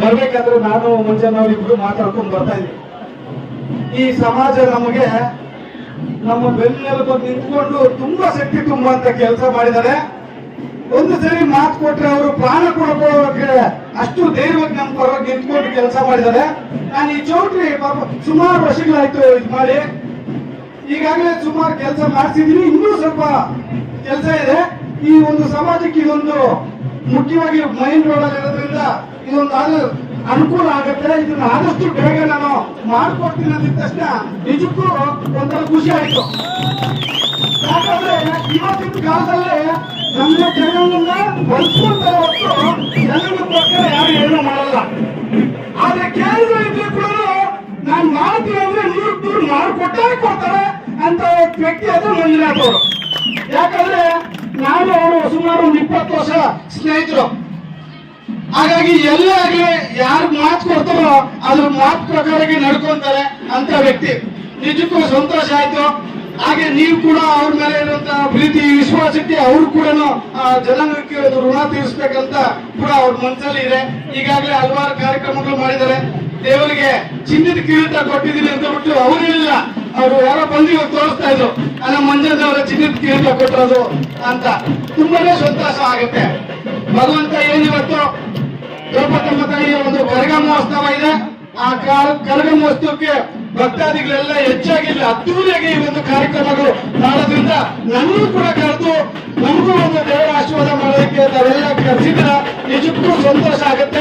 ಬರ್ಬೇಕಾದ್ರೆ ನಾನು ಮುಂಜಾನೆ ಇಬ್ರು ಮಾತಾಡ್ಕೊಂಡು ಬರ್ತಾ ಈ ಸಮಾಜ ನಮಗೆ ನಮ್ಮ ಬೆನ್ನೆಲುಬು ನಿಂತ್ಕೊಂಡು ತುಂಬಾ ಶಕ್ತಿ ತುಂಬುವಂತ ಕೆಲಸ ಮಾಡಿದ್ದಾರೆ. ಒಂದು ಸರಿ ಮಾತು ಕೊಟ್ರೆ ಅವರು ಪ್ರಾಣ ಕೊಡ್ಕೊಳ್ಳೋಕೆ ಅಷ್ಟು ಧೈರ್ಯವಾಗಿ ನಮ್ಮ ಪರವಾಗಿ ನಿಂತ್ಕೊಂಡು ಕೆಲಸ ಮಾಡಿದ್ದಾರೆ. ನಾನು ಈ ಚೌಟ್ರಿ ಸುಮಾರು ವರ್ಷಗಳಾಯ್ತು ಇದು ಮಾಡಿ. ಈಗಾಗಲೇ ಸುಮಾರು ಕೆಲಸ ಮಾಡಿಸಿದೀನಿ ಇನ್ನೂ ಸ್ವಲ್ಪ ಕೆಲಸ ಇದೆ. ಈ ಒಂದು ಸಮಾಜಕ್ಕೆ ಇದೊಂದು ಮುಖ್ಯವಾಗಿ ಮೈನ್ ರೋಡ್ ಅಲ್ಲಿ ಇರೋದ್ರಿಂದ ಇದೊಂದು ಅನುಕೂಲ ಆಗುತ್ತೆ. ಇದನ್ನ ಆದಷ್ಟು ಬೇಗ ನಾನು ಮಾಡ್ಕೊಡ್ತೀನಿ ಅಂದಿದ ತಕ್ಷಣ ನಿಜಕ್ಕೂ ಒಂಥರ ಖುಷಿ ಆಯ್ತು. ಯಾಕಂದ್ರೆ ಇವತ್ತಿನ ಕಾಲದಲ್ಲಿ ನಮ್ಮ ಜನರನ್ನ ಬಳಸ್ಕೊಂತಾರೆ ಹೊರತು ಜನರಿಗೋಸ್ಕರ ಯಾರು ಏನೂ ಮಾಡಲ್ಲ. ಆದ್ರೆ ಕೇಂದ್ರ ಇದ್ರೆ ಕೂಡ ನಾನು ಮಾಡ್ತೀನಿ ಅಂದ್ರೆ ನೀರು ದೂರು ಮಾಡಿಕೊಟ್ಟೇ ಕೊಡ್ತಾರೆ ಅಂತ ವ್ಯಕ್ತಿ ಅದು ಮಂಜುನಾಥ್ ಅವರು ಯಾಕಂದ್ರೆ ನಾನು ಅವರು ಸುಮಾರು ಒಂದು ಇಪ್ಪತ್ತು ವರ್ಷ ಸ್ನೇಹಿತರು. ಹಾಗಾಗಿ ಎಲ್ಲ ಆಗ್ಲಿ ಯಾರು ಮಾತು ಕೊಡ್ತಾರೋ ಅದ್ರ ಮಾತು ಪ್ರಕಾರಕ್ಕೆ ನಡ್ಕೊಂತಾರೆ ಅಂತ ವ್ಯಕ್ತಿ. ನಿಜಕ್ಕೂ ಸಂತೋಷ ಆಯ್ತು. ಹಾಗೆ ನೀವು ಕೂಡ ಅವ್ರ ಮೇಲೆ ಇರುವಂತಹ ಪ್ರೀತಿ, ವಿಶ್ವಾಸಕ್ಕೆ ಅವ್ರು ಕೂಡ ಜನಾಂಗಕ್ಕೆ ಋಣ ತೀರಿಸ್ಬೇಕಂತ ಕೂಡ ಅವ್ರ ಮನಸ್ಸಲ್ಲಿ ಇದೆ. ಈಗಾಗಲೇ ಹಲವಾರು ಕಾರ್ಯಕ್ರಮಗಳು ಮಾಡಿದ್ದಾರೆ. ದೇವರಿಗೆ ಚಿನ್ನದ ಕಿರೀಟ ಕೊಟ್ಟಿದ್ದೀನಿ ಅಂತ ಬಿಟ್ಟು ಅವ್ರು ಹೇಳಿಲ್ಲ. ಅವರು ಯಾರೋ ಬಂದು ಇವಾಗ ತೋರಿಸ್ತಾ ಇದ್ರು. ನಮ್ಮ ಮಂಜನವರ ಚಿನ್ನದ ಕಿರೀಟ ಕೊಟ್ಟಿರೋದು ಅಂತ. ತುಂಬಾನೇ ಸಂತೋಷ ಆಗುತ್ತೆ. ಭಗವಂತ ಏನಿವತ್ತು ದ್ರೌಪದಮ್ಮ ತಾಯಿಯ ಒಂದು ಕರಗ ಮಹೋತ್ಸವ ಇದೆ. ಆ ಕರಗ ಮಹೋತ್ಸವಕ್ಕೆ ಭಕ್ತಾದಿಗಳೆಲ್ಲ ಹೆಚ್ಚಾಗಿ ಇಲ್ಲಿ ಅದ್ದೂರಿಯಾಗಿ ಈ ಒಂದು ಕಾರ್ಯಕ್ರಮಗಳು ಮಾಡೋದ್ರಿಂದ ನನ್ನೂ ಕೂಡ ಕರೆದು ನಮಗೂ ಒಂದು ದೇವರ ಆಶೀರ್ವಾದ ಮಾಡೋದಕ್ಕೆ ನಾವೆಲ್ಲ ಕರೆಸಿದ್ರ ನಿಜಕ್ಕೂ ಸಂತೋಷ ಆಗುತ್ತೆ.